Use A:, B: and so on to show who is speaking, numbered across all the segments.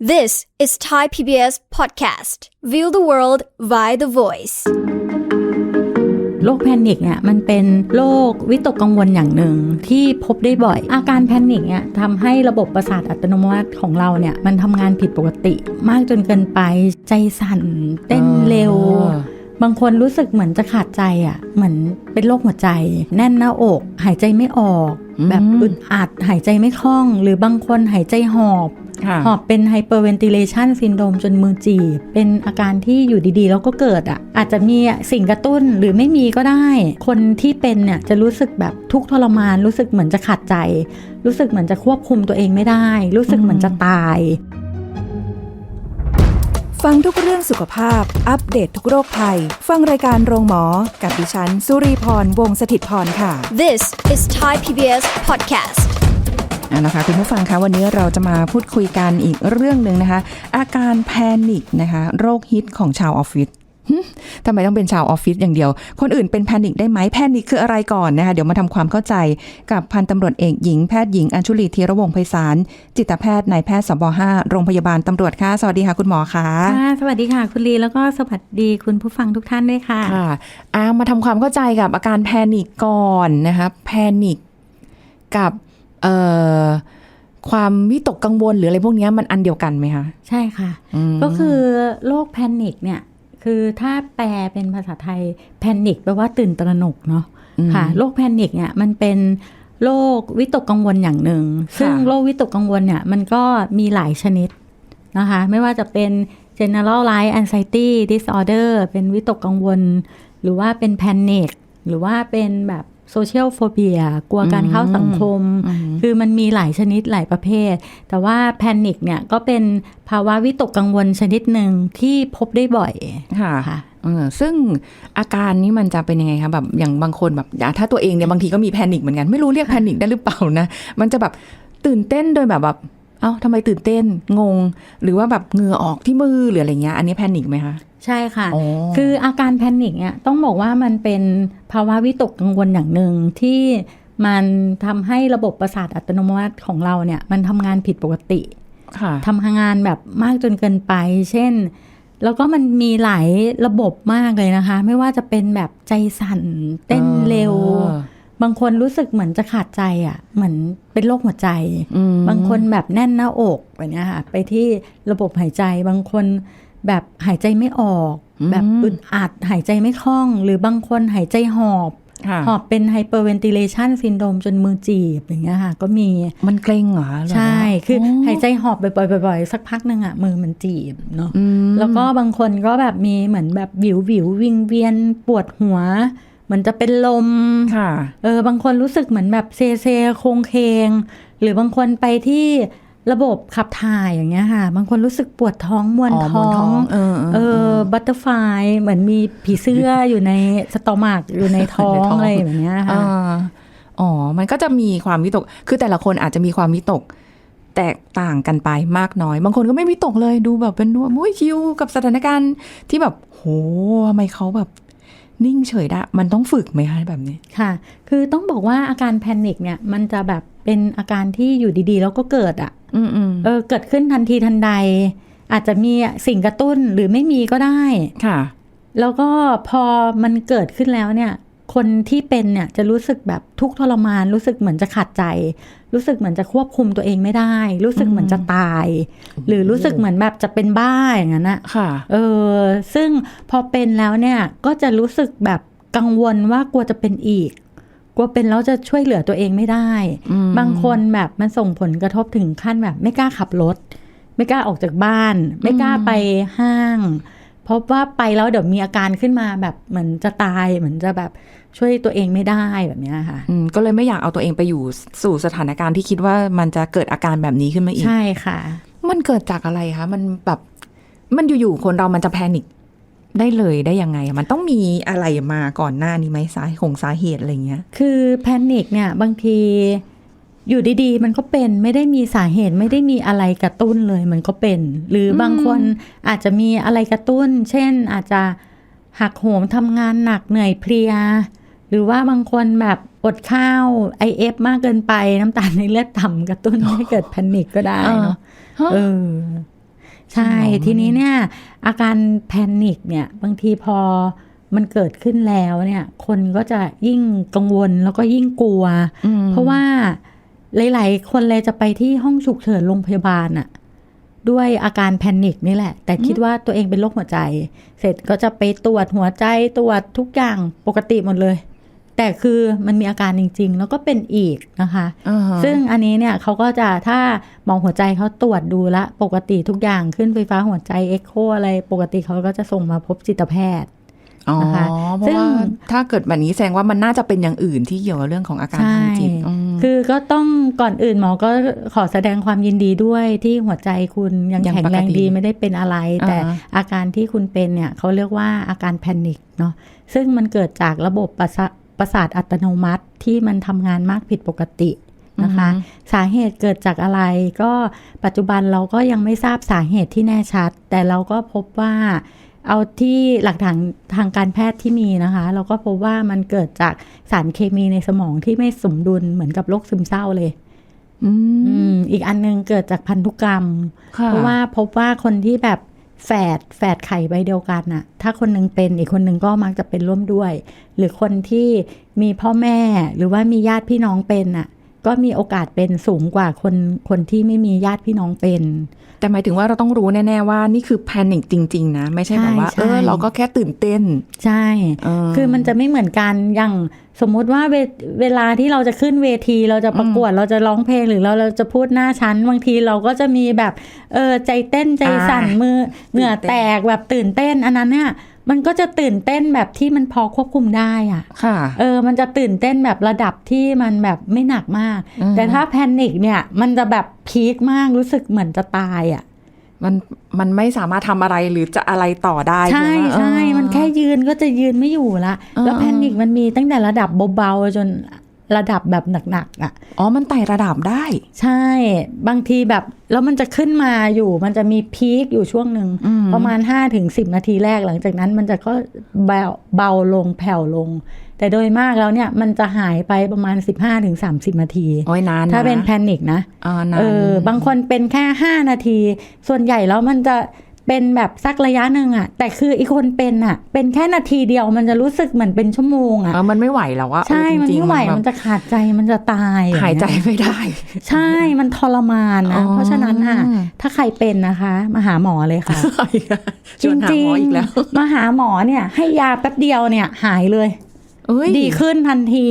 A: This is Thai PBS Podcast. View the world via the voice.
B: โรคแพนิคเนี่ยมันเป็นโรควิตกกังวลอย่างหนึ่งที่พบได้บ่อย อาการแพนิคเนี่ยทำให้ระบบประสาทอัตโนมัติของเราเนี่ยมันทำงานผิดปกติ มากจนเกินไปใจสั่นเต้นเร็ว บางคนรู้สึกเหมือนจะขาดใจอะเหมือนเป็นโรคหัวใจ แน่นหน้าอก หายใจไม่ออก
C: อืม
B: แบบอึดอัดหายใจไม่คล่อง หรือบางคนหายใจหอบ
C: ค่ะ
B: หอบเป็นไฮเปอร์เวนติเลชันซินโดมจนมือจีบ เป็นอาการที่อยู่ดีๆ แล้วก็เกิดอะ อาจจะมีสิ่งกระตุ้นหรือไม่มีก็ได้ คนที่เป็นเนี่ยจะรู้สึกแบบทุกข์ทรมาน รู้สึกเหมือนจะขาดใจ รู้สึกเหมือนจะควบคุมตัวเองไม่ได้ รู้สึกเหมือนจะตาย
D: ฟังทุกเรื่องสุขภาพ อัปเดตททุกโรคภัย ฟังรายการโรงหมอ กับดิฉัน สุรีพร วงศิตพรค่ะ
A: This is Thai PBS Podcast.
C: เอาละค่ะคุณผู้ฟังคะวันนี้เราจะมาพูดคุยกันอีกเรื่องหนึ่งนะคะ อาการแพนิคนะคะโรคฮิตของชาวออฟฟิศหึทำไมต้องเป็นชาวออฟฟิศอย่างเดียว คนอื่นเป็นแพนิคได้ไหมแพนิคคืออะไรก่อนนะคะ เดี๋ยวมาทำความเข้าใจกับพันตำรวจเอกหญิงแพทย์หญิงอัญชุลีธีระวงศ์ไพศาลจิตแพทย์นายแพทย์สบ5โรงพยาบาลตำรวจค่ะ สวัสดีค่ะคุณหมอค่ะ
B: ค่ะ สวัสดีค่ะคุณลีแล้วก็สวัสดีคุณผู้ฟังทุกท่านด้วยค่ะ
C: ค่ะอามาทำความเข้าใจกับอาการแพนิคก่อนนะคะ แพนิคกับเอ่อ ความวิตกกังวลหรืออะไรพวกเนี้ยมันอันเดียวกันไหมคะ
B: ใช่ค่ะ
C: ม
B: ก็คือโรคแพนิคเนี่ย คือถ้าแปลเป็นภาษาไทยแพนิคแปลว่าตื่นตระหนกเนาะ
C: ม
B: ค่ะโรคแพนิคเนี่ยมันเป็นโรควิตกกังวลอย่างหนึ่ง ซึ่งโรควิตกกังวลเนี่ยมันก็มีหลายชนิดนะคะ ไม่ว่าจะเป็น generalized anxiety disorder เป็นวิตกกังวล หรือว่าเป็น panic หรือว่าเป็นแบบ social phobia กลัวการเข้าสังคม
C: อืม
B: คือมันมีหลายชนิดหลายประเภท แต่ว่าแพนิคเนี่ยก็เป็นภาวะวิตกกังวลชนิดหนึ่งที่พบได้บ่อย
C: ค่ะ
B: ค่ะ
C: เออซึ่งอาการนี้มันจะเป็นยังไงคะแบบอย่างบางคนแบบอะถ้าตัวเองเนี่ยบางทีก็มีแพนิคเหมือนกันไม่รู้เรียกแพนิคได้หรือเปล่านะ มันจะแบบตื่นเต้นโดยแบบแบบ เอ้าทำไมตื่นเต้นงง หรือว่าแบบเหงื่อออกที่มือหรืออะไรเงี้ย อันนี้แพนิคไหมคะ
B: ใช่ค่ะ
C: อ๋อ
B: คืออาการแพนิคเนี่ยต้องบอกว่ามันเป็นภาวะวิตกกังวลอย่างหนึ่งที่มันทำให้ระบบประสาทอัตโนมัติของเราเนี่ย มันทำงานผิดปกติ
C: ค่ะ
B: ทำงานแบบมากจนเกินไป เช่น แล้วก็มันมีหลายระบบมากเลยนะคะ ไม่ว่าจะเป็นแบบใจสั่นเต้นเร็ว บางคนรู้สึกเหมือนจะขาดใจอะ เหมือนเป็นโรคหัวใจ
C: อืม
B: บางคนแบบแน่นหน้าอกแบบเนี้ยค่ะ ไปที่ระบบหายใจ บางคนแบบหายใจไม่ออก แบบอึดอัดหายใจไม่คล่อง หรือบางคนหายใจหอบ
C: ค่ะ
B: หอบเป็นไฮเปอร์เวนติเลชันซินโดมจนมือจีบอย่างเงี้ยค่ะ ก็มี
C: มันเกร็งเหรอหรือว่า
B: ใช่ คืออ
C: อ
B: หายใจหอบบ่อยๆบ่อยๆ สักพักหนึ่งอะ มือมันจีบเนาะ
C: อืม
B: แล้วก็บางคนก็แบบมีเหมือนแบบวิววิวๆวิงเวียนปวดหัว เหมือนจะเป็นลม
C: ค่ะ
B: เออบางคนรู้สึกเหมือนแบบเซเซโครงเคง หรือบางคนไปที่ระบบขับถ่ายอย่างเงี้ยค่ะ บางคนรู้สึกปวดท้องมวน
C: อ๋อม
B: ท้
C: ว
B: อน
C: ท้
B: ง
C: องเออเออ
B: เออบัตเตอร์ฟลายเหมือนมีผีเสื้ออยู่ในสตอมักอยู่ในท้อ
C: ใน
B: ง
C: ท้อง
B: อะไรแบบเนี้ยค่ะ
C: อ่าอ๋อ มันก็จะมีความวิตก คือแต่ละคนอาจจะมีความวิตก แตกต่างกันไปมากน้อย บางคนก็ไม่วิตกเลยดูแบบเป็นดูมุ้ยชิวกับสถานการณ์ที่แบบ โหทำไมเขาแบบ นิ่งเฉยได้มันต้องฝึกไหมคะแบบนี้
B: ค่ะ คือต้องบอกว่าอาการแพนิคเนี่ยมันจะแบบเป็นอาการที่อยู่ดีๆ แล้วก็เกิดอะ
C: อืมอืม
B: เออเกิดขึ้นทันทีทันใด อาจจะมีสิ่งกระตุ้นหรือไม่มีก็ได้
C: ค่ะ
B: แล้วก็พอมันเกิดขึ้นแล้วเนี่ย คนที่เป็นเนี่ยจะรู้สึกแบบทุกข์ทรมาน รู้สึกเหมือนจะขาดใจ รู้สึกเหมือนจะควบคุมตัวเองไม่ได้ รู้สึกเหมือนจะตาย หรือรู้สึกเหมือนแบบจะเป็นบ้าอย่างนั้นอะ
C: ค่ะ
B: เออ ซึ่งพอเป็นแล้วเนี่ยก็จะรู้สึกแบบกังวลว่ากลัวจะเป็นอีกกลัวเป็นแล้วจะช่วยเหลือตัวเองไม่ได้
C: อืม
B: บางคนแบบมันส่งผลกระทบถึงขั้นแบบ ไม่กล้าขับรถ ไม่กล้าออกจากบ้าน ไม่กล้าไปห้าง เพราะว่าไปแล้วเดี๋ยวมีอาการขึ้นมาแบบเหมือนจะตายเหมือนจะแบบช่วยตัวเองไม่ได้แบบเนี้ยค่ะ
C: อืมก็เลยไม่อยากเอาตัวเองไปอยู่สู่สถานการณ์ที่คิดว่ามันจะเกิดอาการแบบนี้ขึ้นมาอีก
B: ใช่ค่ะ
C: มันเกิดจากอะไรคะมันแบบมันอยู่ๆคนเรามันจะแพนิคได้เลยได้ยังไง มันต้องมีอะไรมาก่อนหน้านี้ไหมสาหงสาเหตุอะไรเงี้ย
B: คือแพนิคเนี่ยบางที อยู่ดีๆ มันก็เป็นไม่ได้มีสาเหตุไม่ได้มีอะไรกระตุ้นเลยมันก็เป็น หรืออบางคนอาจจะมีอะไรกระตุ้น เช่นอาจจะหักโหมทำงานหนักเหนื่อยเพลีย หรือว่าบางคนแบบอดข้าว IF มากเกินไปน้ำตาลในเลือดต่ำกระตุ้นให้เกิดแพนิคก็ได้เนาะ
C: ฮะ
B: เออใช่
C: อ๋อ
B: ทีนี้เนี่ย อาการแพนิคเนี่ย บางทีพอมันเกิดขึ้นแล้วเนี่ย คนก็จะยิ่งกังวลแล้วก็ยิ่งกลัว
C: อืม
B: เพราะว่า หลายๆ คนเลยจะไปที่ห้องฉุกเฉินโรงพยาบาลอะด้วยอาการแพนิคนี่แหละ แต่คิดว่าตัวเองเป็นโรคหัวใจ เสร็จก็จะไปตรวจหัวใจตรวจทุกอย่างปกติหมดเลย แต่คือมันมีอาการจริง ๆ แล้วก็เป็นอีกนะคะ
C: อ่าฮะ
B: ซึ่งอันนี้เนี่ยเขาก็จะถ้าหมอหัวใจเขาตรวจดูละ ปกติทุกอย่างขึ้นไฟฟ้าหัวใจเอ็กโคอะไรปกติเขาก็จะส่งมาพบจิตแพทย์
C: อ๋อ
B: นะคะ
C: เพ
B: ซึ่
C: ราะ
B: ง
C: ว่าถ้าเกิดแบบนี้แสดงว่ามันน่าจะเป็นอย่างอื่นที่เกี่ยวกับเรื่องของอาการ
B: ใช่
C: ทางจิตอืม
B: คือก็ต้องก่อนอื่นหมอก็ขอแสดงความยินดีด้วยที่หัวใจคุณยัง
C: ยัง
B: แข็งแรง
C: ปกติ
B: ดีไม่ได้เป็นอะไร แต่
C: อ่าฮะ
B: อาการที่คุณเป็นเนี่ยเขาเรียกว่าอาการแพนิคเนาะซึ่งมันเกิดจากระบบประสาประสาทอัตโนมัติที่มันทำงานมากผิดปกตินะคะสาเหตุเกิดจากอะไรก็ปัจจุบันเราก็ยังไม่ทราบสาเหตุที่แน่ชัด แต่เราก็พบว่า เอาที่หลักฐานทางการแพทย์ที่มีนะคะ เราก็พบว่ามันเกิดจากสารเคมีในสมองที่ไม่สมดุลเหมือนกับโรคซึมเศร้าเลย
C: อืม
B: อืมอีกอันนึงเกิดจากพันธุกรรม
C: ค่ะ
B: เพราะว่าพบว่าคนที่แบบแฝดแฝดไข่ใบเดียวกันน่ะ ถ้าคนหนึงเป็นอีกคนหนึงก็มักจะเป็นร่วมด้วย หรือคนที่มีพ่อแม่หรือว่ามีญาติพี่น้องเป็นน่ะ ก็มีโอกาสเป็นสูงกว่าคนคนที่ไม่มีญาติพี่น้องเป็น
C: แต่หมายถึงว่าเราต้องรู้แน่ ๆ ว่านี่คือแพนิคจริง ๆ นะ ไม่ใช่แบบว่า
B: ใช่
C: เออ
B: ใช่
C: เราก็แค่ตื่นเต้น
B: ใช่
C: เออ
B: คือมันจะไม่เหมือนกันอย่างสมมุติว่าเวเวลาที่เราจะขึ้นเวที เราจะประกวดเราจะร้องเพลงหรือเราเราจะพูดหน้าชั้น บางทีเราก็จะมีแบบเออใจเต้นใจสั่น
C: อ่า
B: มือเหงื่อแตกแบบตื่นเต้นอันนั้นเนี่ย มันก็จะตื่นเต้นแบบที่มันพอควบคุมได้อะ
C: ค่ะ
B: เออ มันจะตื่นเต้นแบบระดับที่มันแบบไม่หนักมาก
C: อืม
B: แต่ถ้าแพนิคเนี่ยมันจะแบบพีคมากรู้สึกเหมือนจะตายอะ
C: มันมันไม่สามารถทำอะไรหรือจะอะไรต่อได้
B: ใช่
C: ไหม
B: ใช่
C: เออ
B: มันแค่ยืนก็จะยืนไม่อยู่ละ
C: เออ
B: แล้วแพนิคมันมีตั้งแต่ระดับเบาๆจน ระดับแบบหนักๆอะ
C: อ๋อ มันไต่ระดับได้
B: ใช่ บางทีแบบแล้วมันจะขึ้นมาอยู่ มันจะมีพีคอยู่ช่วงหนึ่ง
C: อืม
B: ประมาณ5ถึง10นาทีแรกหลังจากนั้นมันจะก็เบาเบาลงแผ่วลง แต่โดยมากแล้วเนี่ยมันจะหายไปประมาณ 15ถึง30นาที
C: โอ้ยนาน
B: ถ้าเป็น
C: นะ
B: แพนิคนะ
C: อ่านาน
B: เออบางคนเป็นแค่ 5 นาที ส่วนใหญ่แล้วมันจะ เป็นแบบสักระยะหนึ่งอะแต่คืออีกคนเป็นอะเป็นแค่นาทีเดียวมันจะรู้สึกเหมือนเป็นชั่วโมงอะ
C: เออมันไม่ไหวแล้วอะ
B: ใช่
C: เออ
B: มัน
C: จริงๆ
B: ไม่ไหว
C: แบบ
B: มันจะขาดใจมันจะตายอ
C: หายใจ
B: งเงี้
C: ไม่ได้
B: ใช่มันทรมาน
C: อ๋
B: นะ
C: อ
B: เพราะฉะนั้นอะถ้าใครเป็นนะคะ มาหาหมอเลยค่ะ
C: ชวนหาหมออีกแล้ว
B: มาหาหมอเนี่ย ให้ยาแป๊บเดียวเนี่ยหายเลย
C: เอ้ย
B: ดีขึ้นทันที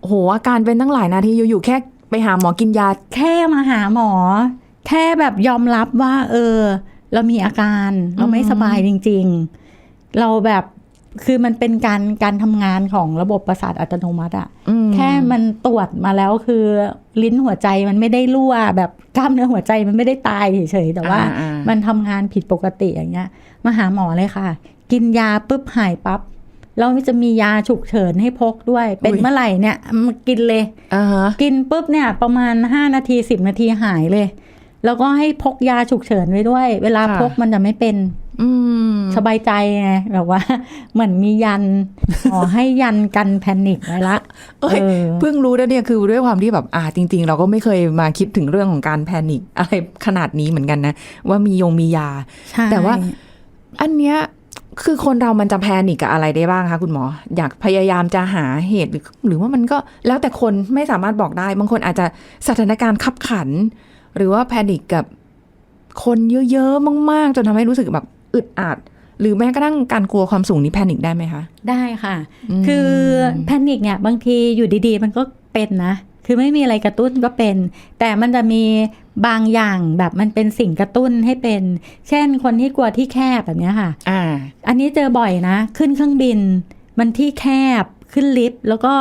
C: โอ้โหอาการเป็นตั้งหลายนาทีอยู่ๆแค่ไปหาหมอกินยา
B: แค่มาหาหมอ แค่แบบยอมรับว่า เออ เรามีอาการเราไม่สบายจริง ๆ เราแบบคือมันเป็นการการทำงานของระบบประสาทอัตโนมัติอะ
C: อืม
B: แค่มันตรวจมาแล้วคือลิ้นหัวใจมันไม่ได้รั่ว แบบกล้ามเนื้อหัวใจมันไม่ได้ตายเฉยๆแต่ว่า
C: อ่าๆ
B: มันทำงานผิดปกติอย่างเงี้ยมาหาหมอเลยค่ะ กินยาปุ๊บหายปั๊บแล้วจะมียาฉุกเฉินให้พกด้วย เป็นเมื่อไหร่เนี่ยมากินเลย
C: อ่าฮะ
B: กินปุ๊บเนี่ยประมาณ5นาที10นาทีหายเลย แล้วก็ให้พกยาฉุกเฉินไว้ด้วย เวลาพกมันจะไม่เป็น
C: อืม
B: สบายใจไงแบบว่า เหมือนมียันขอให้ยันกันแพนิคไว้ละ
C: เอ้ย
B: เออ
C: เพิ่งรู้นะเนี่ยคือด้วยความที่แบบอ่าจริง ๆ เราก็ไม่เคยมาคิดถึงเรื่องของการแพนิคอะไรขนาดนี้เหมือนกันนะ ว่ามียงมียา
B: ใช่
C: แต่ว่า อันเนี้ยคือคนเรามันจะแพนิคกับอะไรได้บ้างคะคุณหมอ อยากพยายามจะหาเหตุหรือหรือว่ามันก็แล้วแต่คนไม่สามารถบอกได้ บางคนอาจจะสถานการณ์ขับขัน หรือว่าแพนิคกับคนเยอะๆมากๆ จนทำให้รู้สึกแบบอึดอัดหรือแม้กระทั่งการกลัวความสูงนี่แพนิคได้ไหมคะ
B: ได้ค่ะ
C: อืม
B: คือแพนิคเนี่ยบางทีอยู่ดีๆ มันก็เป็นนะ คือไม่มีอะไรกระตุ้นก็เป็น แต่มันจะมีบางอย่างแบบมันเป็นสิ่งกระตุ้นให้เป็น เช่นคนที่กลัวที่แคบแบบเนี้ยค่ะ
C: อ่า
B: อันนี้เจอบ่อยนะ ขึ้นเครื่องบิน มันที่แคบขึ้นลิฟต์แล้วก็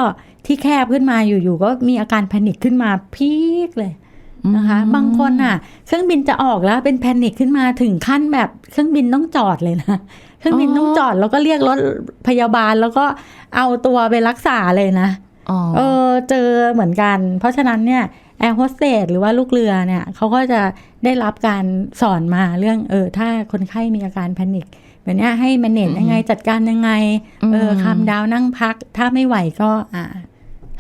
B: ที่แคบขึ้นมาอยู่ๆก็มีอาการแพนิคขึ้นมาพีคเลย นะคะ บางคนอะ เครื่องบินจะออกแล้วเป็นแพนิคขึ้นมาถึงขั้นแบบเครื่องบินต้องจอดเลยนะเครื่องบินต้องจอดแล้วก็เรียกรถพยาบาลแล้วก็เอาตัวไปรักษาเลยนะ
C: อ๋อ
B: เออเจอเหมือนกัน เพราะฉะนั้นเนี่ยแอร์โฮสเตสหรือว่าลูกเรือเนี่ยเขาก็จะได้รับการสอนมาเรื่องเออถ้าคนไข้มีอาการแพนิคแบบเนี้ยให้ m ม n a g e ยังไงจัดการยังไงเออคำดาวนั่งพัก ถ้าไม่ไหวก็อ่า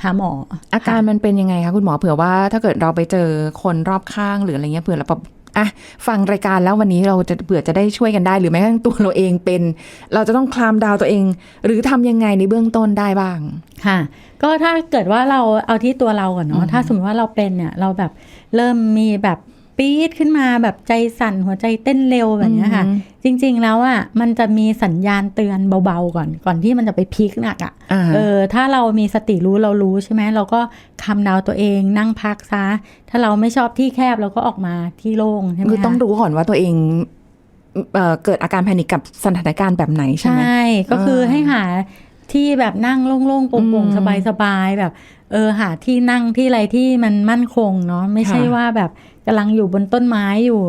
B: หาหมอ
C: อาการมันเป็นยังไงคะคุณหมอเผื่อว่าถ้าเกิดเราไปเจอคนรอบข้างหรืออะไรเงี้ยเผื่อเราแบบอะฟังรายการแล้ววันนี้เราจะเผื่อจะได้ช่วยกันได้ หรือแม้กระทั่งตัวเราเองเป็น เราจะต้องคลามดาวตัวเอง หรือทำยังไงในเบื้องต้นได้บ้าง
B: ค่ะ ก็ถ้าเกิดว่าเราเอาที่ตัวเราก่อนเนาะถ้าสมมติว่าเราเป็นเนี่ยเราแบบเริ่มมีแบบ ปี๊ดขึ้นมาแบบใจสั่นหัวใจเต้นเร็วแบบเนี้ยค่ะ
C: อืม
B: จริง ๆแล้วอะมันจะมีสัญญาณเตือนเบาๆก่อนก่อนที่มันจะไปพีคหนักอะ
C: อ่า
B: เออถ้าเรามีสติรู้เรารู้ใช่ไหมเราก็คำดาวตัวเองนั่งพักซะ ถ้าเราไม่ชอบที่แคบเราก็ออกมาที่โล่งใช่ไหม
C: คือต้อง
B: คะ
C: รู้ก่อนว่าตัวเองเอ่อเกิดอาการแพนิคกับสถานการณ์แบบไหนใช่
B: ใช่
C: ไหม
B: ก็คือ
C: เออ
B: ให้หา ที่แบบนั่งโล่งๆโปร่ง
C: อืม
B: ๆสบายๆแบบ เออหาที่นั่งที่อะไรที่มันมั่นคงเนาะไม่ใช่
C: ค่ะ
B: ว่าแบบกำลังอยู่บนต้นไม้อยู่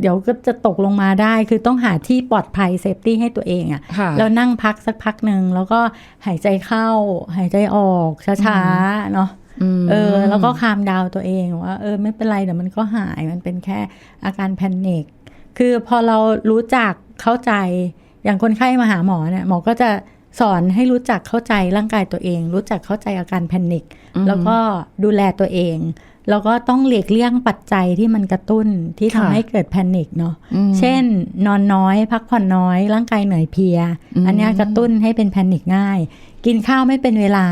B: เดี๋ยวก็จะตกลงมาได้ คือต้องหาที่ปลอดภัยเซฟตี้ให้ตัวเองอะ
C: ค่ะ
B: แล้วนั่งพักสักพักหนึ่งแล้วก็หายใจเข้า หายใจออกช้าๆเนาะ
C: ม
B: เออ แล้วก็คามดาวตัวเองว่าเออไม่เป็นไรเดี๋ยวมันก็หายมันเป็นแค่อาการแพนิคคือพอเรารู้จักเข้าใจอย่างคนไข้มาหาหมอเนี่ยหมอก็จะ สอนให้รู้จักเข้าใจร่างกายตัวเอง รู้จักเข้าใจอาการแพนิคแล้วก็ดูแลตัวเอง แล้วก็ต้องหลีกเลี่ยงปัจจัยที่มันกระตุ้นที่ทำ
C: ค่ะ
B: ให้เกิดแพนิคเนาะ
C: อืม
B: เช่น นอนน้อย พักผ่อนน้อย ร่างกายเหนื่อยเพลีย
C: อืม
B: อันเนี้ยกระตุ้นให้เป็นแพนิคง่าย กินข้าวไม่เป็นเวลา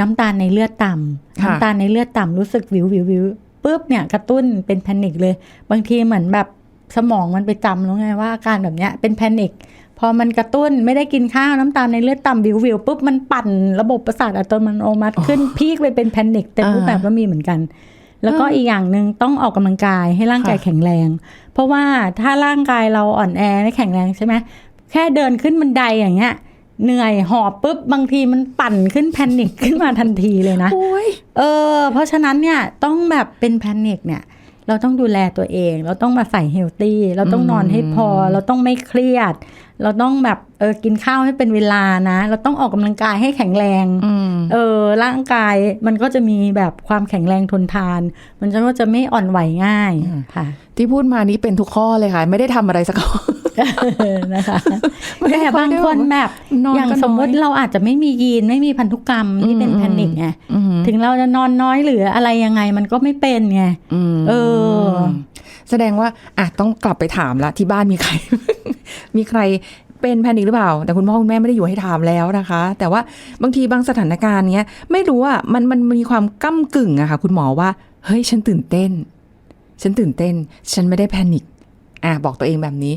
B: น้ำตาลในเลือดต่ำ
C: ค่ะ
B: น้ำตาลในเลือดต่ำรู้สึกวิววิววิวปุ๊บเนี่ยกระตุ้นเป็นแพนิคเลย บางทีเหมือนแบบสมองมันไปจำแล้วไงว่าอาการแบบเนี้ยเป็นแพนิค พอมันกระตุ้นไม่ได้กินข้าวน้ำตาลในเลือดต่ำวิววิวปุ๊บมันปั่นระบบประสาทอัตโนมัติขึ้นพีคไปเป็นแพนิคเต็มรูปแบบก็มีเหมือนกัน แล้วก็อีกอย่างหนึ่งต้องออกกำลังกายให้ร่างกาย
C: ค่ะ
B: แข็งแรง เพราะว่าถ้าร่างกายเราอ่อนแอไม่แข็งแรงใช่ไหมแค่เดินขึ้นบันไดอย่างเงี้ยเหนื่อยหอบปุ๊บบางทีมันปั่นขึ้นแพนิคขึ้นมาทันทีเลยนะ
C: โอ้ย
B: เออ เพราะฉะนั้นเนี่ยต้องแบบเป็นแพนิคเนี่ยเราต้องดูแลตัวเอง เราต้องมาใส่เฮลตี้ เราต้องนอนให้พอ เราต้องไม่เครียด เราต้องแบบเออกินข้าวให้เป็นเวลานะ เราต้องออกกำลังกายให้แข็งแรง
C: อืม
B: เออร่างกายมันก็จะมีแบบความแข็งแรงทนทาน มันจะก็จะไม่อ่อนไหวง่ายค่ะ
C: ที่พูดมานี้เป็นทุกข้อเลยค่ะ ไม่ได้ทำอะไรสักข้อ
B: นะคะ
C: ไม่ได้
B: แต่บางคนแบบ
C: นอนก็น้อย
B: อย่างสมมติเราอาจจะไม่มียีนไม่มีพันธุกรรมที่เป็น
C: อืม
B: แพนิคไง
C: อืม
B: ถึงเราจะนอนน้อยหรืออะไรยังไงมันก็ไม่เป็นไง
C: อืม
B: เออ
C: แสดงว่าอะต้องกลับไปถามละที่บ้านมีใคร มีใครเป็นแพนิคหรือเปล่า แต่คุณพ่อคุณแม่ไม่ได้อยู่ให้ถามแล้วนะคะ แต่ว่าบางทีบางสถานการณ์เนี้ยไม่รู้อะมันมันมีความก้ากึ่งอะค่ะคุณหมอว่า เฮ้ยฉันตื่นเต้น ฉันตื่นเต้น ฉันไม่ได้แพนิคอะบอกตัวเองแบบนี้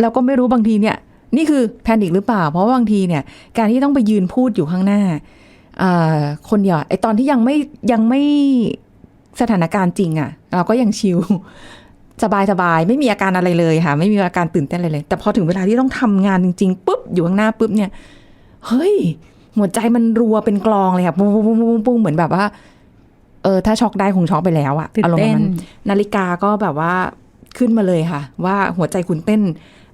C: เราก็ไม่รู้บางทีเนี่ย นี่คือแพนิคหรือเปล่า เพราะว่าบางทีเนี่ย การที่ต้องไปยืนพูดอยู่ข้างหน้าเอ่อคนเดียวไอตอนที่ยังไม่ยังไม่สถานการณ์จริงอะเราก็ยังชิล สบายสบายไม่มีอาการอะไรเลยค่ะ ไม่มีอาการตื่นเต้นอะไรเลย แต่พอถึงเวลาที่ต้องทำงานจริงๆปุ๊บอยู่ข้างหน้าปุ๊บเนี่ย เฮ้ย หัวใจมันรัวเป็นกลองเลยค่ะปุ้งปุ้งปุ้งปุ้งปุ้งเหมือนแบบว่า เออถ้าช็อกได้คงช็อกไปแล้วอะ
B: ตื่น
C: อารมณ์
B: เต้น
C: นั้นนาฬิกาก็แบบว่าขึ้นมาเลยค่ะ ว่าหัวใจคุณเต้น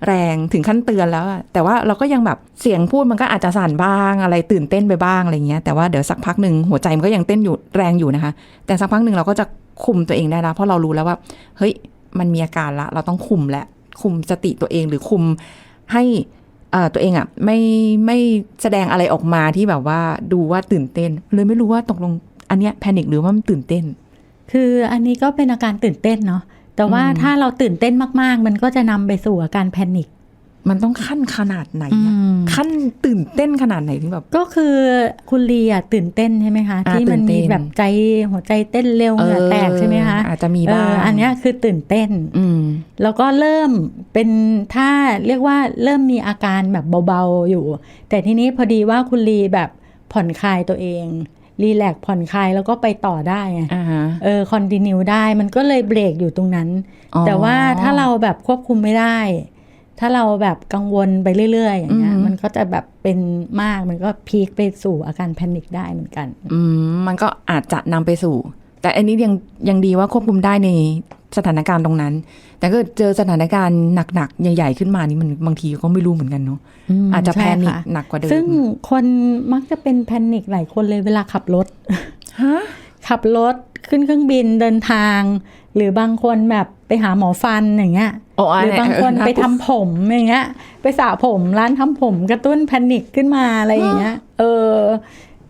C: แรงถึงขั้นเตือนแล้วอะแต่ว่าเราก็ยังแบบเสียงพูดมันก็อาจจะสั่นบ้างอะไรตื่นเต้นไปบ้างอะไรเงี้ยแต่ว่าเดี๋ยวสักพักหนึ่งหัวใจมันก็ยังเต้นอยู่แรงอยู่นะคะ แต่สักพักหนึ่งเราก็จะคุมตัวเองได้แล้วเพราะเรารู้แล้วว่า เฮ้ย มันมีอาการละ เราต้องคุมและคุมสติตัวเองหรือคุมให้เอ่อตัวเองอะไม่ไม่แสดงอะไรออกมาที่แบบว่าดูว่าตื่นเต้น เลยไม่รู้ว่าตกลงอันเนี้ยแพนิคหรือว่ามันตื่นเต้น
B: คืออันนี้ก็เป็นอาการตื่นเต้นเนาะแต่ว่า
C: อืม
B: ถ้าเราตื่นเต้นมาก ๆ มันก็จะนำไปสู่อาการแพนิค
C: มันต้องขั้นขนาดไหนอะ
B: อืม
C: ขั้นตื่นเต้นขนาดไหนถึงแบบ
B: ก็คือคุณลีอะตื่นเต้นใช่ไหมคะ
C: อ่า
B: ที่มัน
C: ตื่นเต้
B: มี
C: น
B: แบบใจหัวใจเต้นเร็วเหงื่อแตกใช่ไหมคะ
C: อาจจะมี
B: เอ
C: บ้าง
B: ออันเนี้ยคือตื่นเต้น
C: อืม
B: แล้วก็เริ่มเป็นถ้าเรียกว่าเริ่มมีอาการแบบเบาๆอยู่ แต่ทีนี้พอดีว่าคุณลีแบบผ่อนคลายตัวเองรีแลกซ์ผ่อนคลายแล้วก็ไปต่อได้ไง
C: อ่าฮะ
B: เออคอนติเนียได้มันก็เลยเบรกอยู่ตรงนั้น
C: อ๋อ
B: แต่ว่าถ้าเราแบบควบคุมไม่ได้ ถ้าเราแบบกังวลไปเรื่อย ๆ อย่างเงี้ย
C: อืม
B: มันก็จะแบบเป็นมากมันก็พีคไปสู่อาการแพนิคได้เหมือนกัน
C: อืมมันก็อาจจะนำไปสู่ แต่อันนี้ยังยังดีว่าควบคุมได้ในสถานการณ์ตรงนั้น แต่ก็เจอสถานการณ์หนักๆ ใหญ่ๆ ขึ้นมานี่มันบางทีก็ไม่รู้เหมือนกันเนาะ
B: ม
C: อาจจะแพ
B: ใช่
C: นิค
B: ค่ะ
C: หนักกว่าเดิม
B: ซึ่งคนมักจะเป็นแพนิคหลายคนเลยเวลาขับรถ
C: ฮะ
B: ขับรถขึ้นเครื่องบินเดินทาง หรือบางคนแบบ ไปหาหมอฟันอย่างเงี้ย
C: โอ้อั
B: ห
C: น
B: รือ
C: เนี้ย
B: บางคน
C: เออน่า
B: ไป
C: กลัว
B: ทำผมอย่างเงี้ย ไปสระผมร้านทำผมกระตุ้นแพนิคขึ้นมาอะไรอย่างเงี้ย เออ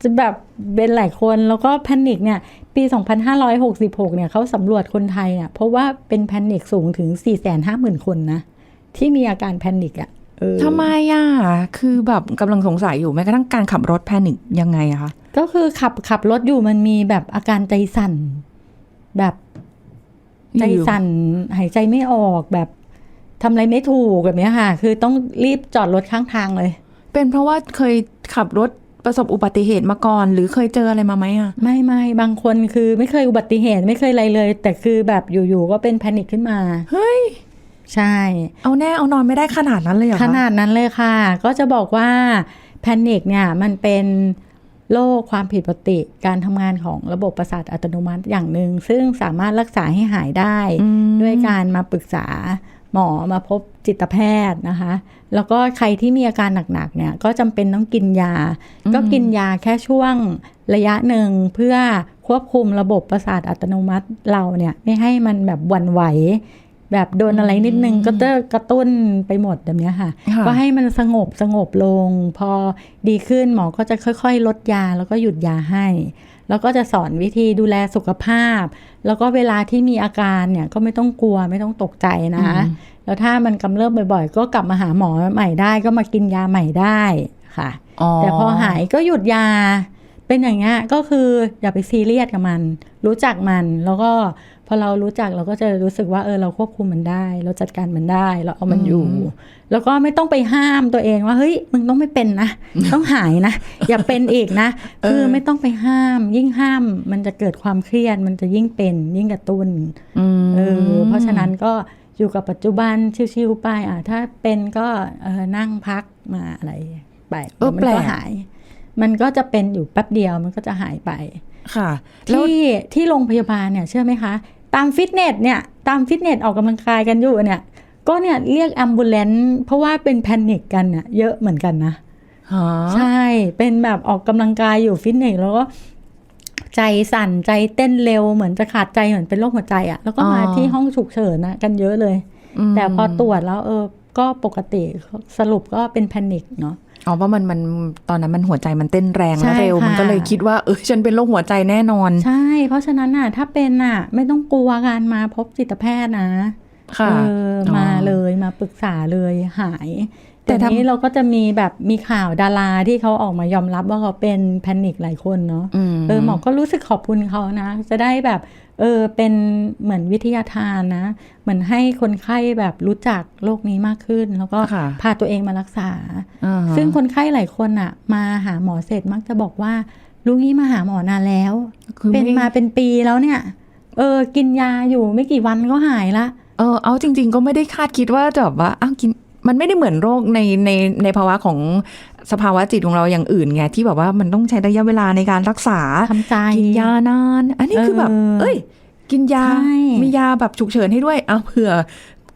B: จะแบบเป็นหลายคนแล้วก็แพนิคเนี่ย ปี 2566 เนี่ยเขาสำรวจคนไทยเนี่ยเพราะว่าเป็นแพนิคสูงถึง 450,000 คนนะ ที่มีอาการแพนิคอะเออ
C: ทำไมอะ คือแบบกำลังสงสัยอยู่แม้กระทั่งการขับรถแพนิคยังไงอะคะ
B: ก็คือขับขับรถอยู่มันมีแบบอาการใจสั่นแบบ ใจสั่นหายใจไม่ออกแบบทำอะไรไม่ถูกแบบเนี้ยค่ะ คือต้องรีบจอดรถข้างทางเลย
C: เป็นเพราะว่าเคยขับรถประสบอุบัติเหตุมาก่อน หรือเคยเจออะไรมาไหมอะ
B: ไม่ไม่บางคนคือไม่เคยอุบัติเหตุไม่เคยอะไรเลย แต่คือแบบอยู่ๆก็เป็นแพนิคขึ้นมา
C: เฮ้ย
B: ใช่
C: เอาแน่เอานอนไม่ได้ขนาดนั้นเลยเหรอคะ
B: ขนาดนั้นเลยค่ะ ก็จะบอกว่าแพนิคเนี่ยมันเป็น โรคความผิดปกติ การทำงานของระบบประสาทอัตโนมัติอย่างหนึ่ง ซึ่งสามารถรักษาให้หายได้
C: อืม
B: ด้วยการมาปรึกษาหมอมาพบจิตแพทย์นะคะ แล้วก็ใครที่มีอาการหนักๆเนี่ย ก็จำเป็นต้องกินยา ก็กินยาแค่ช่วงระยะหนึ่งเพื่อควบคุมระบบประสาทอัตโนมัติเราเนี่ย ไม่ให้มันแบบหวั่นไหว แบบโดนอะไรนิดนึงก็จะกระตุ้นไปหมดแบบเนี้ยค่ะ
C: ค่ะ
B: ก็ให้มันสงบสงบลง พอดีขึ้นหมอก็จะค่อย ๆ ลดยาแล้วก็หยุดยาให้ แล้วก็จะสอนวิธีดูแลสุขภาพ แล้วก็เวลาที่มีอาการเนี่ยก็ไม่ต้องกลัวไม่ต้องตกใจนะคะแล้วถ้ามันกำเริบบ่อย ๆ ก็กลับมาหาหมอใหม่ได้ ก็มากินยาใหม่ได้ค่ะแต่พอหายก็หยุดยาเป็นอย่างเงี้ยก็คืออย่าไปซีเรียสกับมัน รู้จักมันแล้วก็ พอเรารู้จักเราก็จะรู้สึกว่าเออเราควบคุมมันได้ เราจัดการมันได้ เราเอามันอยู่ แล้วก็ไม่ต้องไปห้ามตัวเองว่าเฮ้ยมึงต้องไม่เป็นนะต้องหายนะ อย่าเป็นอีกนะคือไม่ต้องไปห้าม ยิ่งห้ามมันจะเกิดความเครียดมันจะยิ่งเป็น ยิ่งกระตุ้น
C: อืม
B: เออเพราะฉะนั้นก็อยู่กับปัจจุบันชิวๆไปอะถ้าเป็นก็เออนั่งพักมาอะไรไป
C: เออ
B: ดี๋ยวมัน
C: แปล
B: ก็
C: ก
B: หาย มันก็จะเป็นอยู่แป๊บเดียวมันก็จะหายไป
C: ค่ะแล้ว
B: ที่ที่โรงพยาบาลเนี่ยเชื่อไหมคะ ตามฟิตเนสเนี่ยตามฟิตเนสออกกำลังกายกันอยู่เนี่ยก็เนี่ยเรียกแอมบูเลนเพราะว่าเป็นแพนิคกันเนี่ยเยอะเหมือนกันนะ
C: ฮะ
B: ใช่ เป็นแบบออกกำลังกายอยู่ฟิตเนสแล้วก็ใจสั่นใจเต้นเร็วเหมือนจะขาดใจเหมือนเป็นโรคหัวใจอะ่ะ แล้วก็มาที่ห้องฉุกเฉินนะกันเยอะเลย
C: ม
B: แต่พอตรวจแล้วเออก็ปกติสรุปก็เป็นแพนิคเนาะ
C: อ๋อเพราะมันมันตอนนั้นมันหัวใจมันเต้นแรง
B: ใช่
C: และเร็ว
B: ค่ะ
C: มันก็เลยคิดว่าเออฉันเป็นโรคหัวใจแน่นอน
B: ใช่ เพราะฉะนั้นอะ ถ้าเป็นอะ ไม่ต้องกลัวการมาพบจิตแพทย์นะ
C: ค่ะ
B: เออมา
C: อ๋อ
B: เลยมาปรึกษาเลยหาย
C: แต่
B: แต่
C: ทำ
B: นี้เราก็จะมีแบบมีข่าวดาราที่เขาออกมายอมรับว่าเขาเป็นแพนิคหลายคนเนาะ
C: ม
B: เออหมอก็รู้สึกขอบคุณเขานะ จะได้แบบเออเป็นเหมือนวิทยาทานนะ เหมือนให้คนไข้แบบรู้จักโรคนี้มากขึ้น แล้วก็
C: ค่ะ
B: พาตัวเองมารักษา
C: อ่าฮะ
B: ซึ่งคนไข้หลายคนอะมาหาหมอเสร็จมักจะบอกว่าลุงนี้มาหาหมอนานแล้ว
C: คือ
B: เป็น
C: ไมา
B: เป็นปีแล้วเนี่ย เออ กินยาอยู่ไม่กี่วันก็หายละ
C: เออ เอาจริง ๆ ก็ไม่ได้คาดคิดว่าจะแบบว่าอ้าวกิน มันไม่ได้เหมือนโรคในในในภาวะของสภาวะจิตของเราอย่างอื่นไงที่แบบว่ามันต้องใช้ระยะเวลาในการรักษา
B: ทำใจ
C: กินยานาน อันนี้คือแบบ
B: เออ
C: เอ้ย กินยา
B: ใช่
C: มียาแบบฉุกเฉินให้ด้วยเอาเผื่อ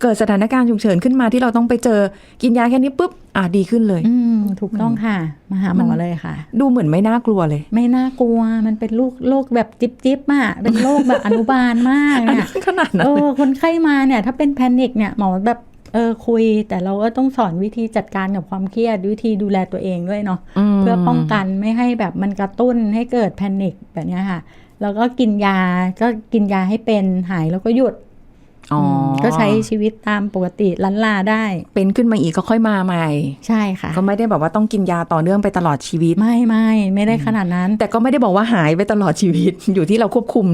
C: เกิดสถานการณ์ฉุกเฉินขึ้นมาที่เราต้องไปเจอกินยาแค่นี้ปุ๊บอะดีขึ้นเลย
B: อืมถูกต้องค่ะ มาหาหมอ
C: มัน
B: เลยค่ะ
C: ดูเหมือนไม่น่ากลัวเลย
B: ไม่น่ากลัวมันเป็นโรคโรคแบบจิ๊บจิ๊บๆอะเป็นโรคแบบอนุบาลมาก
C: อัน
B: เนี่ย
C: นั้นขนาดนั้น
B: เอ
C: เลย
B: อคนไข้มาเนี่ย ถ้าเป็นแพนิคเนี่ยหมอแบบ เออคุย แต่เราก็ต้องสอนวิธีจัดการกับความเครียดวิธีดูแลตัวเองด้วยเนาะ
C: ม
B: เพื่อป้องกันไม่ให้แบบมันกระตุ้นให้เกิดแพนิคแบบเนี้ยค่ะ แล้วก็กินยาก็กินยาให้เป็นหายแล้วก็หยุด
C: อ๋อ
B: มก็ใช้ชีวิตตามปกติลันลาได้
C: เป็นขึ้นมาอีกก็ค่อยมาใหม่
B: ใช่ค่ะ
C: ก็ไม่ได้แบบว่าต้องกินยาต่อเนื่องไปตลอดชีวิต
B: ไม่ไม่ไม่ได้ขนาดนั้น
C: แต่ก็ไม่ได้บอกว่าหายไปตลอดชีวิตอยู่ที่เราควบคุม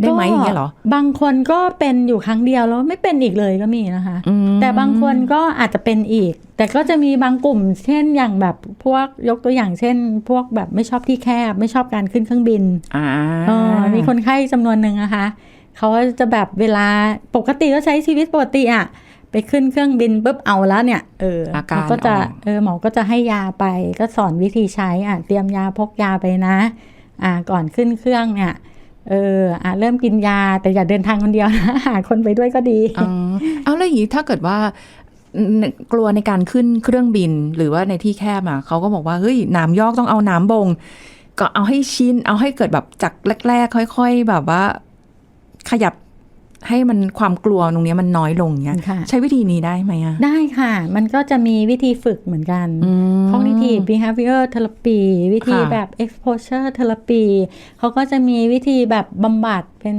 C: ได้ไหมอย่างเงี้ยเหรอ
B: บางคนก็เป็นอยู่ครั้งเดียวแล้วไม่เป็นอีกเลยก็มีนะคะ
C: อืม
B: แต่บางคนก็อาจจะเป็นอีก แต่ก็จะมีบางกลุ่ม เช่นอย่างแบบพวกยกตัวอย่างเช่น พวกแบบไม่ชอบที่แคบ ไม่ชอบการขึ้นเครื่องบิน
C: อ่า
B: เออมีคนไข้จำนวนหนึ่งนะคะเขาจะแบบเวลาปกติก็ใช้ชีวิตปกติอะไปขึ้นเครื่องบินปุ๊บเอาแล้วเนี่ยเออ
C: อาการ
B: เขก็จะ
C: ออก
B: เออหมอก็จะให้ยาไปก็สอนวิธีใช้อะเตรียมยาพกยาไปนะ อ่าก่อนขึ้นเครื่องเนี่ย เอออะเริ่มกินยาแต่อย่าเดินทางคนเดียวนะหาคนไปด้วยก็ดี
C: อ๋อเอาแล้วอย่างนี้ถ้าเกิดว่ากลัวในการขึ้นเครื่องบินหรือว่าในที่แคบอะเขาก็บอกว่าเฮ้ยน้ำยอกต้องเอาน้ำบง ก็เอาให้ชินเอาให้เกิดแบบจากแรก ๆ ค่อย ๆ แบบว่า ขยับ ให้มันความกลัวตรงเนี้ยมันน้อยลงเนี้ย
B: ค่ะ
C: ใช้วิธีนี้ได้ไหมอะ
B: ได้ค่ะ มันก็จะมีวิธีฝึกเหมือนกัน
C: อืม
B: cognitive behavior therapy วิธี
C: ค่ะ
B: แบบ exposure therapy เขาก็จะมีวิธีแบบบำบัดเป็น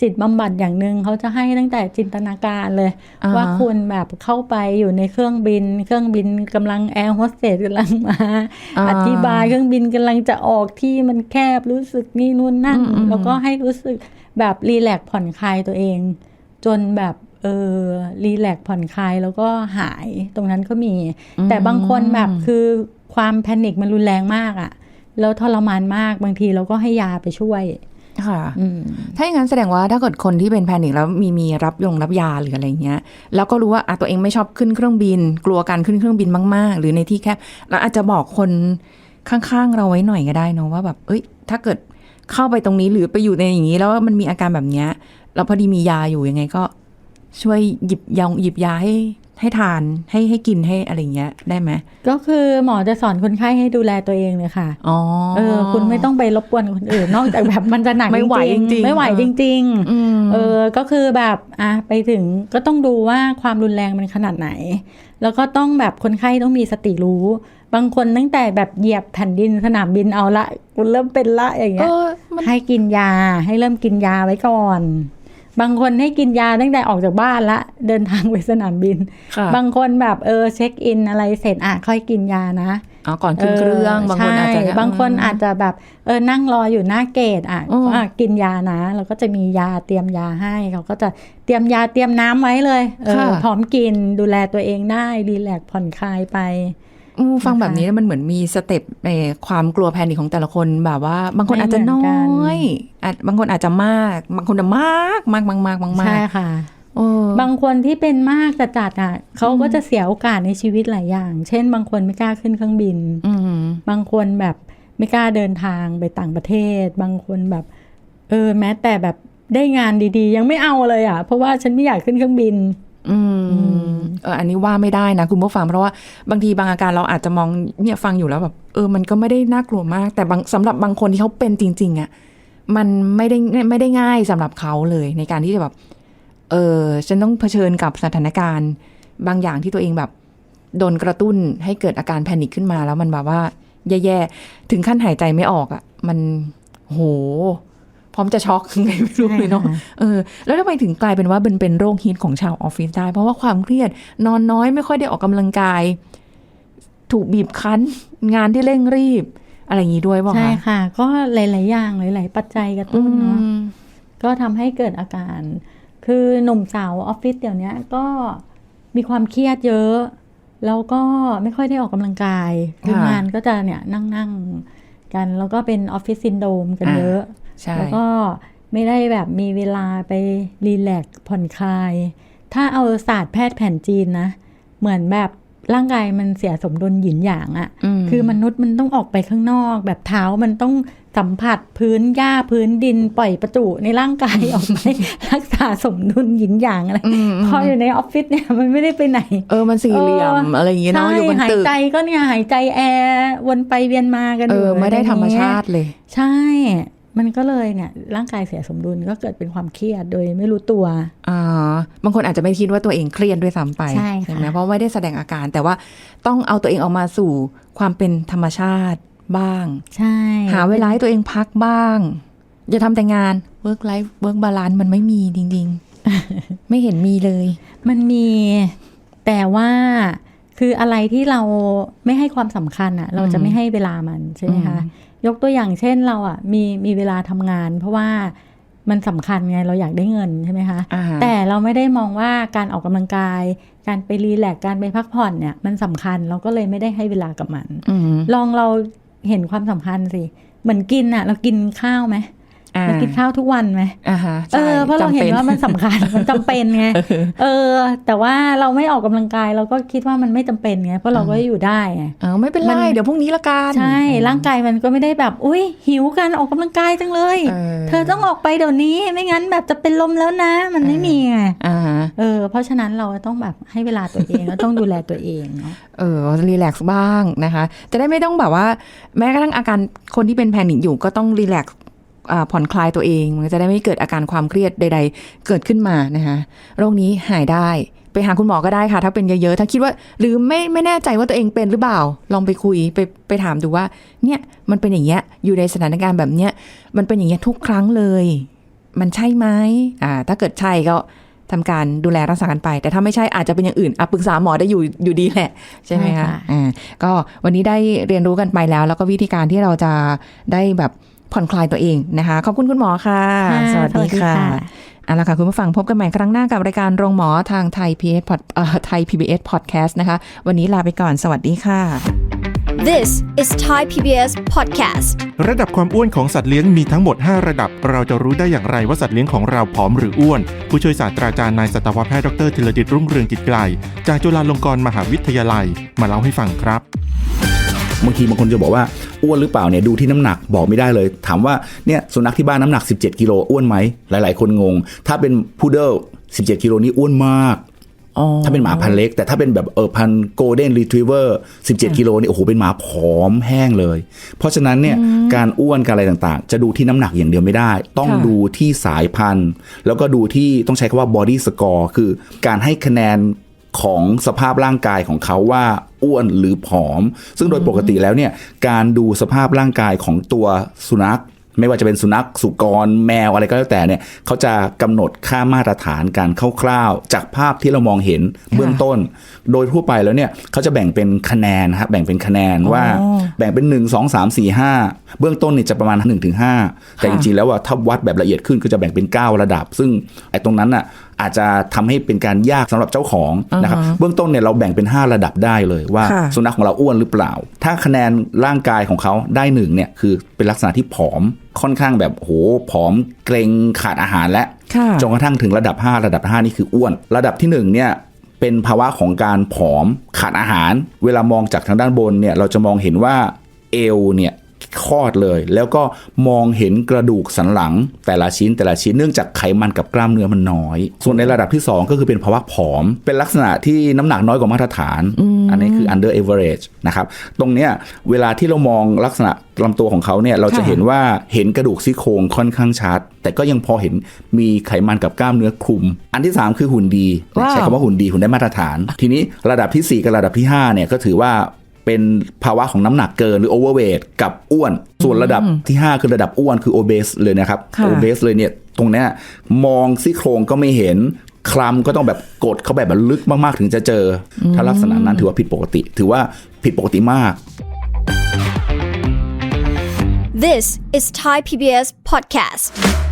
B: จิตบำบัดอย่างหนึ่งเขาจะให้ตั้งแต่จินตนาการเลย
C: อ่าฮะ
B: ว่าคุณแบบเข้าไปอยู่ในเครื่องบิน เครื่องบินกำลังแอร์โฮสเตสกำลังมา
C: อ่า
B: อธิบายเครื่องบินกำลังจะออกที่มันแคบรู้สึกนี่นู่นนั่น
C: อืมอืม
B: แล้วก็ให้รู้สึก แบบรีแลกซ์ผ่อนคลายตัวเอง จนแบบเออรีแลกซ์ผ่อนคลายแล้วก็หายตรงนั้นก็มี แต่บางคนแบบคือความแพนิคมันรุนแรงมากอะ่ะแล้วทรมานมากบางทีเราก็ให้ยาไปช่วย
C: ค่ะ
B: อืม
C: ถ้าอย่างนั้นแสดงว่าถ้าเกิดคนที่เป็นแพนิคแล้วมีมีรับยงรับยาหรืออะไรเงี้ย แล้วก็รู้ว่าอะตัวเองไม่ชอบขึ้นเครื่องบิน กลัวการขึ้นเครื่องบินมาก ๆ หรือในที่แคบแล้วอาจจะบอกคนข้างๆเราไว้หน่อยก็ได้เนอะว่าแบบ เอ้ย ถ้าเกิด เข้าไปตรงนี้หรือไปอยู่ในอย่างนี้ แล้วมันมีอาการแบบเนี้ยแล้วพอดีมียาอยู่ยังไงก็ ช่วยหยิบยาหยิบยาให้ให้ทานให้ให้กินให้อะไรเงี้ยได้ไหม
B: ก็คือหมอจะสอนคนไข้ให้ดูแลตัวเองเลยค่ะ
C: อ๋อ
B: เออ คุณไม่ต้องไปรบกวนคนอื่น นอกจากแบบมันจะหนัก
C: ไม่ไหวจริงๆ
B: ไม่ไหวจริง
C: อืม
B: ๆเออก็คือแบบอะไปถึงก็ต้องดูว่าความรุนแรงมันขนาดไหน แล้วก็ต้องแบบคนไข้ต้องมีสติรู้ บางคนตั้งแต่แบบเหยียบแผ่นดินสนามบินเอาละคุณเริ่มเป็นละอย่าง
C: เอ
B: เงี้ย
C: อมัน
B: ให้กินยาให้เริ่มกินยาไว้ก่อน บางคนให้กินยาตั้งแต่ออกจากบ้านละ เดินทางไปสนามบิน
C: ค่ะ
B: บางคนแบบเออเช็คอินอะไรเสร็จอะค่อยกินยานะ
C: อ๋อก่อนขึ้นเครื่องบางคนอาจจะ
B: ใช่บางคนอาจจะแบบเออนั่งรออยู่หน้าเกตอะ
C: อืม
B: อะกินยานะแล้วก็จะมียาเตรียมยาให้เขาก็จะเตรียมยาเตรียมน้ำไว้เลยเออ
C: ค่ะ
B: พร้อมกินดูแลตัวเองได้รีแลกซ์ผ่อนคลายไป
C: อืม ฟัง
B: นะคะ
C: แบบนี้แล้วมันเหมือนมีสเต็ปในความกลัวแพนิคของแต่ละคนแบบว่า บางคน
B: ไม่
C: อาจจะ
B: เหมื
C: น้
B: อนกัน
C: อยอาจบางคนอาจจะมาก บางคนจะมากมากมากมากมากมา
B: ใช่
C: ก
B: ค่ะ
C: เออบา
B: งคนที่เป็นมากจัดๆอะเขาก็จะเสียโอกาสในชีวิตหลายอย่าง เช่น บางคนไม่กล้าขึ้นเครื่องบิน
C: อืม
B: บางคนแบบไม่กล้าเดินทางไปต่างประเทศ บางคนแบบ เออ แม้แต่แบบได้งานดีๆ ยังไม่เอาเลยอะ เพราะว่าฉันไม่อยากขึ้นเครื่องบิน
C: อืมเอออันนี้ว่าไม่ได้นะคุณผู้ฟังเพราะว่าบางทีบางอาการเราอาจจะมองเนี่ยฟังอยู่แล้วแบบเออมันก็ไม่ได้น่ากลัวมาก แต่บางสำหรับบางคนที่เขาเป็นจริง ๆอะมันไม่ได้ไม่ได้ง่ายสำหรับเขาเลยในการที่จะแบบเออฉันต้องเผชิญกับสถานการณ์ บางอย่างที่ตัวเองแบบโดนกระตุ้นให้เกิดอาการแพนิคขึ้นมาแล้วมันแบบว่า แย่ๆถึงขั้นหายใจไม่ออกอะ่ะ มันโห พร้อมจะช็อกไงไม่รู้เลยเนาะ
B: ใช่ค่ะ
C: เออแล้วทำไมถึงกลายเป็นว่าเป็นเป็นโรคฮิตของชาวออฟฟิศได้ เพราะว่าความเครียดนอนน้อยไม่ค่อยได้ออกกำลังกาย ถูกบีบคั้น งานที่เร่งรีบ อะไรอย่างนี้ด้วยป่ะ
B: ใช่
C: คะ
B: ค่ะ ก็หลาย ๆ อย่างหลาย ๆ ปัจจัยกระ
C: อื
B: ตุ้นเนาะ
C: ม
B: ก็ทำให้เกิดอาการ คือหนุ่มสาวออฟฟิศเดี๋ยวนี้ก็มีความเครียดเยอะ แล้วก็ไม่ค่อยได้ออกกำลังกายคืองานก็จะเนี่ยนั่งนั่งๆ กัน แล้วก็เป็นออฟฟิศซินโดมกัน
C: อ่า
B: เยอะ
C: ใช่
B: แล้วก็ไม่ได้แบบมีเวลาไปรีแลกซ์ผ่อนคลาย ถ้าเอาศาสตร์แพทย์แผนจีนนะ เหมือนแบบ ร่างกายมันเสียสมดุลหยินหยางอะ
C: ม
B: คือมนุษย์มันต้องออกไปข้างนอก แบบเท้ามันต้องสัมผัสพื้นหญ้าพื้นดินปล่อยประจุในร่างกายออกไปรักษาสมดุลหยินหยางอะไร
C: อืม
B: พออยู่ในออฟฟิศเนี่ยมันไม่ได้ไปไหน
C: เออมันสี่เหลี่ยม
B: เอออ
C: อะไรอย่างเงี้ยเนาะ
B: ใช่
C: อยู่บน
B: หาย
C: ตึก
B: ใจก็เนี่ยหายใจแอร์วนไปเวียนมากัน
C: เออ
B: ยู่
C: ไม่ได้ธรรมชา
B: อะ
C: ติเลย
B: ไอย่างเงี้ยใช่ มันก็เลยเนี่ยร่างกายเสียสมดุลก็เกิดเป็นความเครียดโดยไม่รู้ตัว
C: อ่าบางคนอาจจะไม่คิดว่าตัวเองเครียดด้วยซ้ำไป
B: ใช่ค่ะ
C: ไหมเพราะไม่ได้แสดงอาการ แต่ว่าต้องเอาตัวเองออกมาสู่ความเป็นธรรมชาติบ้าง
B: ใช่
C: หาเวลาให้ตัวเองพักบ้าง อย่าทำแต่งาน work life work balance มันไม่มีจริง ๆ ไม่เห็นมีเลย
B: มันมีแต่ว่าคืออะไรที่เราไม่ให้ความสำคัญอะ่ะเราจะไม่ให้เวลามันใช่ไหมคะ ยกตัวอย่างเช่นเราอะ่ะมีมีเวลาทำงาน เพราะว่ามันสำคัญไงเราอยากได้เงินใช่ไหมคะ
C: อ่า
B: แต่เราไม่ได้มองว่าการออกกำลังกาย การไปรีแลกซ์การไปพักผ่อนเนี่ยมันสำคัญเราก็เลยไม่ได้ให้เวลากับมัน
C: อืม
B: ลองเราเห็นความสำคัญสิ เหมือนกินอะเรากินข้าวไหม
C: อ่า
B: เรากินข้าวทุกวันไหม
C: อ่าฮะ
B: เอ
C: ใช่
B: อเพราะเราเห็น
C: จำป็
B: ว่ามันสำคัญมันจำเป็นไงเออ แต่ว่าเราไม่ออกกำลังกายเราก็คิดว่ามันไม่จำเป็นไงเพราะเราก็อยู่ได้ไง
C: เออไม่เป็นไร
B: มัน
C: เดี๋ยวพรุ่งนี้ละกัน
B: ใช่ร่างกายมันก็ไม่ได้แบบ อุ้ยหิวกันออกกำลังกายจังเลย
C: เออ
B: เธอต้องออกไปเดี๋ยวนี้ไม่งั้นแบบจะเป็นลมแล้วนะ มันไม่มีไง
C: อ่าฮะ
B: เออ เพราะฉะนั้นเราต้องแบบให้เวลาตัวเองแล้วต้องดูแลตัวเองเนาะ
C: เออรีแลกซ์บ้างนะคะ จะได้ไม่ต้องแบบว่า แม้กระทั่งอาการคนที่เป็นแพนิคอยู่ก็ต้องรีแลกซ์อา ผ่อนคลายตัวเอง มันก็จะได้ไม่เกิดอาการความเครียดใด ๆ เกิดขึ้นมานะคะโรคนี้หายได้ไปหาคุณหมอก็ได้ค่ะ ถ้าเป็นเยอะๆ ถ้าคิดว่า หรือไม่ไม่แน่ใจว่าตัวเองเป็นหรือเปล่า ลองไปคุยไปไปถามดูว่า เนี่ยมันเป็นอย่างเงี้ยอยู่ในสถานการณ์แบบเนี้ยมันเป็นอย่างเงี้ยทุกครั้งเลย มันใช่ไหมอ่า ถ้าเกิดใช่ก็ทำการดูแลรักษากันไป แต่ถ้าไม่ใช่อาจจะเป็นอย่างอื่นอะปรึกษาหมอได้อยู่อยู่ดีแหละ ใช่ไหม
B: ใช่
C: คะ
B: ค่ะ
C: อ่าก็วันนี้ได้เรียนรู้กันไปแล้ว แล้วก็วิธีการที่เราจะได้แบบ ผ่อนคลายตัวเองนะคะ ขอบคุณคุณหมอค่ะ
B: ค่ะ
C: สวัสดีค่ะ
B: สวัสดีค่ะ
C: เอาละค่ะ คุณผู้ฟังพบกันใหม่ครั้งหน้ากับรายการโรงหมอทางไทย PBS Pod เอ่อไทย PBS Podcast นะคะ วันนี้ลาไปก่อนสวัสดีค่ะ
A: This is Thai PBS Podcast.
E: ระดับความอ้วนของสัตว์เลี้ยงมีทั้งหมด 5 ระดับ เราจะรู้ได้อย่างไรว่าสัตว์เลี้ยงของเราผอมหรืออ้วน ผู้ช่วยศาสตราจารย์นายสัตวแพทย์ดรธีรดิตรุ่งเรืองกิจไกล จากจุฬาลงกรณ์มหาวิทยาลัย มาเล่าให้ฟังครับ
F: บางทีบางคนจะบอกว่า อ้วนหรือเปล่าเนี่ยดูที่น้ำหนักบอกไม่ได้เลย ถามว่าเนี่ยสุนัขที่บ้านน้ำหนัก 17 กิโลอ้วนไหมหลาย ๆ คนงง ถ้าเป็นพุดเดิล17 กิโลนี่อ้วนมากถ้าเป็นหมาพันธุ์เล็ก แต่ถ้าเป็นแบบเออพันโกลเด้นรีทรีเวอร์17 กิโลนี่โอ้โหเป็นหมาผอมแห้งเลย เพราะฉะนั้นเนี่ยการอ้วนการอะไรต่างๆ จะดูที่น้ำหนักอย่างเดียวไม่ได้ ต้อง
C: ค่ะ
F: ดูที่สายพันธุ์ แล้วก็ดูที่ต้องใช้คำว่า body score คือการให้คะแนน ของสภาพร่างกายของเขาว่าอ้วนหรือผอม ซึ่งโดยปกติแล้วเนี่ยการดูสภาพร่างกายของตัวสุนัข ไม่ว่าจะเป็นสุนัขสุกรแมวอะไรก็แล้วแต่เนี่ยเขาจะกำหนดค่ามาตรฐานการคร่าวๆจากภาพที่เรามองเห็นเบื้องต้น โดยทั่วไปแล้วเนี่ยเขาจะแบ่งเป็นคะแนนนะครับแบ่งเป็นคะแนนว่าแบ่งเป็น 1 2 3 4 5 เบื้องต้นเนี่ยจะประมาณ 1-5 แต่จริงๆแล้วว่าถ้าวัดแบบละเอียดขึ้นก็จะแบ่งเป็น 9 ระดับ ซึ่งไอ้ตรงนั้นน่ะอาจจะทำให้เป็นการยากสำหรับเจ้าของนะครับเบื้องต้นเนี่ยเราแบ่งเป็น 5 ระดับได้เลยว่า
C: ค่ะ
F: สุนัขของเราอ้วนหรือเปล่า ถ้าคะแนนร่างกายของเขาได้หนึ่งเนี่ยคือเป็นลักษณะที่ผอมค่อนข้างแบบโหผอมเกรงขาดอาหารและ
C: ค่ะ
F: จนกระทั่งถึงระดับ 5 ระดับ 5 นี่คืออ้วน ระดับที่1เนี่ยเป็นภาวะของการผอมขาดอาหาร เวลามองจากทางด้านบนเนี่ยเราจะมองเห็นว่าเอวเนี่ย คลอดเลย แล้วก็มองเห็นกระดูกสันหลัง แต่ละชิ้นแต่ละชิ้นเนื่องจากไขมันกับกล้ามเนื้อมันน้อย ส่วนในระดับที่ 2 ก็คือเป็นภาวะผอม เป็นลักษณะที่น้ำหนักน้อยกว่ามาตรฐาน อันนี้คือ under average นะครับ ตรงเนี้ยเวลาที่เรามองลักษณะลำตัวของเขาเนี่ยเราจะเห็นว่าเห็นกระดูกซี่โครงค่อนข้างชัด แต่ก็ยังพอเห็นมีไขมันกับกล้ามเนื้อคลุม อันที่ 3 คือหุ่นดี ใช้คำว่าหุ่นดีหุ่นได้มาตรฐาน ทีนี้ระดับทีสี่4 กับระดับที่5เนี่ยก็ถือว่า เป็นภาวะของน้ำหนักเกินหรือ overweight กับอ้วน ส่วนระดับที่ 5 คือระดับอ้วนคือ obese เลยนะครับ
C: ค่ะ
F: obese เลยเนี่ยตรงเนี้ยมองซี่โครงก็ไม่เห็นคลำก็ต้องแบบกดเข้าแบบแบบลึกมากๆ ถึงจะเจออถ้าลักษณะนั้นถือว่าผิดปกติ ถือว่าผิดปกติมาก
A: This is Thai PBS Podcast.